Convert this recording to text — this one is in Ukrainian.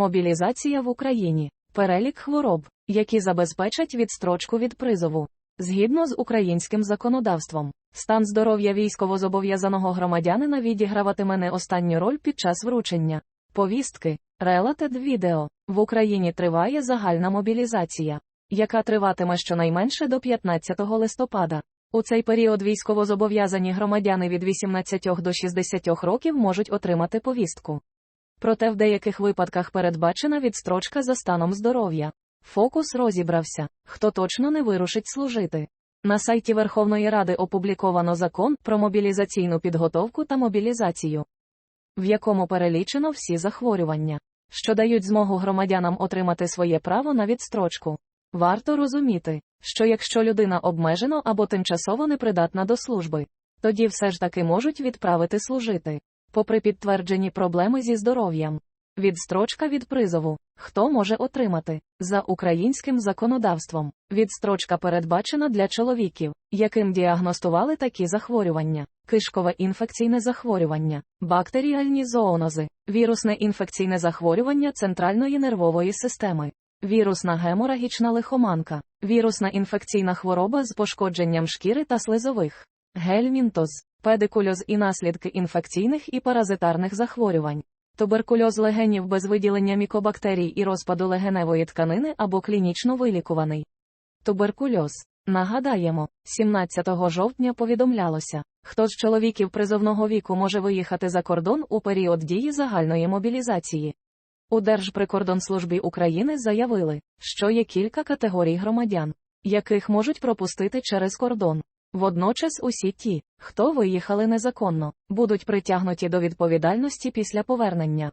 Мобілізація в Україні. Перелік хвороб, які забезпечать відстрочку від призову. Згідно з українським законодавством, стан здоров'я військовозобов'язаного громадянина відіграватиме не останню роль під час вручення. Повістки. Related відео. В Україні триває загальна мобілізація, яка триватиме щонайменше до 15 листопада. У цей період військовозобов'язані громадяни від 18 до 60 років можуть отримати повістку. Проте в деяких випадках передбачена відстрочка за станом здоров'я. Фокус розібрався, хто точно не вирушить служити. На сайті Верховної Ради опубліковано закон про мобілізаційну підготовку та мобілізацію, в якому перелічено всі захворювання, що дають змогу громадянам отримати своє право на відстрочку. Варто розуміти, що якщо людина обмежено або тимчасово непридатна до служби, тоді все ж таки можуть відправити служити, попри підтверджені проблеми зі здоров'ям. Відстрочка від призову. Хто може отримати? За українським законодавством. Відстрочка передбачена для чоловіків, яким діагностували такі захворювання: кишкове інфекційне захворювання, бактеріальні зоонози, вірусне інфекційне захворювання центральної нервової системи, вірусна геморагічна лихоманка, вірусна інфекційна хвороба з пошкодженням шкіри та слизових, гельмінтоз, педикульоз і наслідки інфекційних і паразитарних захворювань. Туберкульоз легенів без виділення мікобактерій і розпаду легеневої тканини або клінічно вилікуваний. Туберкульоз. Нагадаємо, 17 жовтня повідомлялося, хто з чоловіків призовного віку може виїхати за кордон у період дії загальної мобілізації. У Держприкордонслужбі України заявили, що є кілька категорій громадян, яких можуть пропустити через кордон. Водночас усі ті, хто виїхали незаконно, будуть притягнуті до відповідальності після повернення.